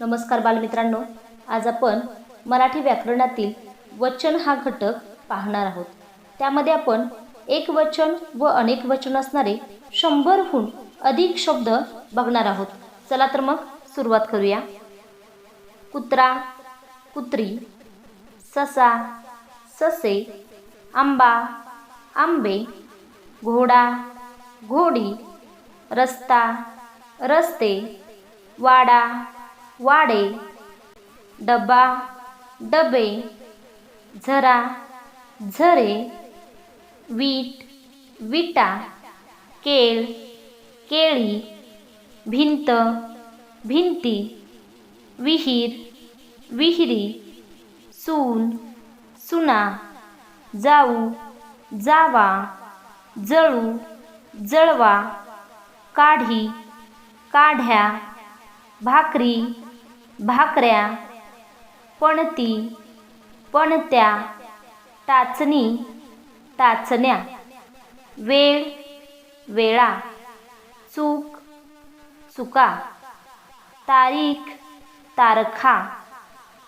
नमस्कार बालमित्रांनो. आज आपण मराठी व्याकरणातील वचन हा घटक पाहणार आहोत. त्यामध्ये आपण एक वचन व अनेक वचन असणारे शंभरहून अधिक शब्द बघणार आहोत. चला तर मग सुरुवात करूया. कुत्रा कुत्री ससा ससे आंबा आंबे घोडा घोडी रस्ता रस्ते वाडा वाडे डबा डबे झरा झरे वीट विटा केळ केळी भिंत भिंती विहीर विहिरी सून सुना जाऊ जावा जळू जळवा काढी काढ्या भाकरी भाकऱ्या पणती पणत्या टाचणी टाचण्या. वेळ वेळा. चूक चुका. तारीख तारखा.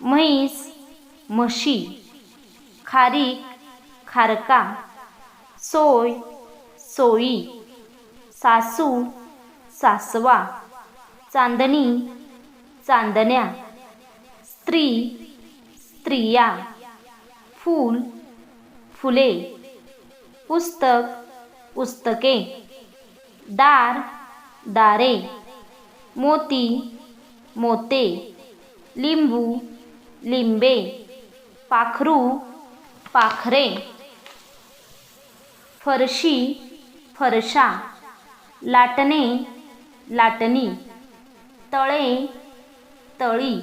म्हैस म्हशी. खारीक खारका. सोय सोयी. सासू सासवा. चांदणी चांदण्या. स्त्री स्त्रिया. फूल फुले. पुस्तक पुस्तके. दार दारे. मोती मोते. लिंबू लिंबे. पाखरू पाखरे. फरशी फरशा. लाटणे लाटणी. तळे तळी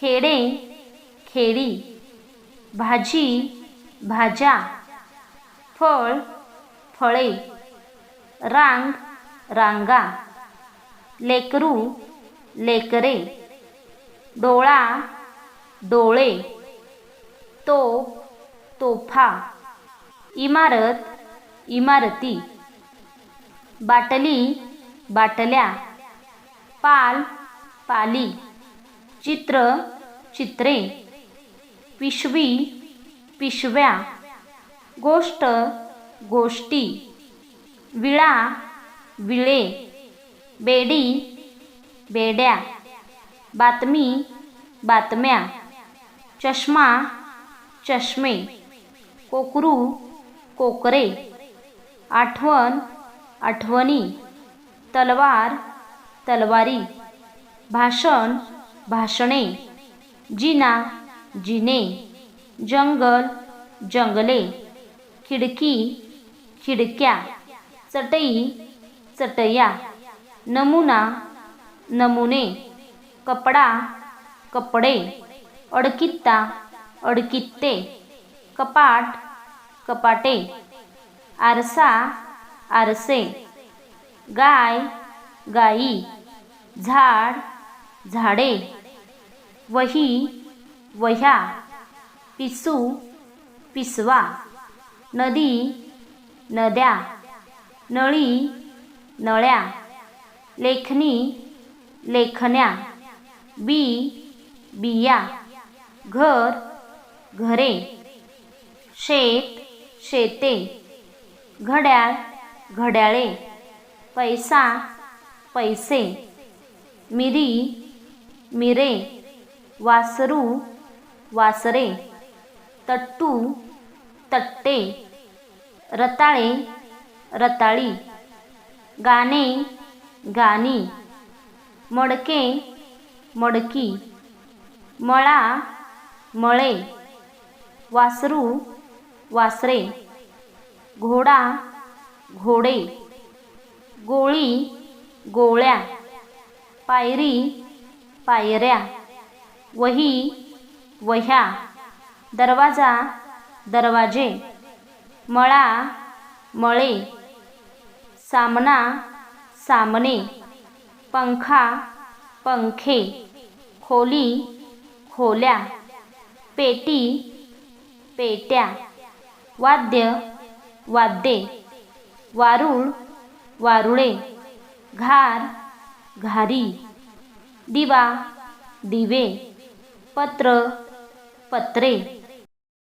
खेडे खेडी भाजी भाज्या फळ फळे रांग रांगा लेकरू लेकरे डोळा डोळे तो तोफा इमारत इमारती बाटली बाटल्या पाल पाली चित्र चित्रे पिशवी पिशव्या गोष्ट गोष्टी विळा विळे बेडी बेड्या बातमी बातम्या चष्मा चष्मे कोकरू कोकरे आठवण आठवणी तलवार तलवारी. भाषण भाषणे जिना जिने जंगल जंगले खिडकी खिडक्या चटई चटया नमुना नमुने कपडा कपडे अडकित्ता अडकित्ते कपाट कपाटे आरसा आरसे गाय गाई झाड झाडे वही वह्या पिसू पिसवा नदी नद्या नळी नळ्या लेखनी लेखण्या बी बिया घर घरे शेत शेते घड्याळ घड्याळे पैसा पैसे मिरी मिरे वासरू वासरे तट्टू तट्टे रताळे रताळी गाणे गाणी मडके मडकी मळा मळे वासरू वासरे घोडा घोडे गोळी गोळ्या पायरी पायऱ्या. वही वह्या. दरवाजा दरवाजे. मळा मळे. सामना सामने. पंखा पंखे. खोली खोल्या. पेटी पेट्या. वाद्य वाद्ये. वारुळ वारुळे. घार घारी. दिवा दिवे पत्र पत्रे.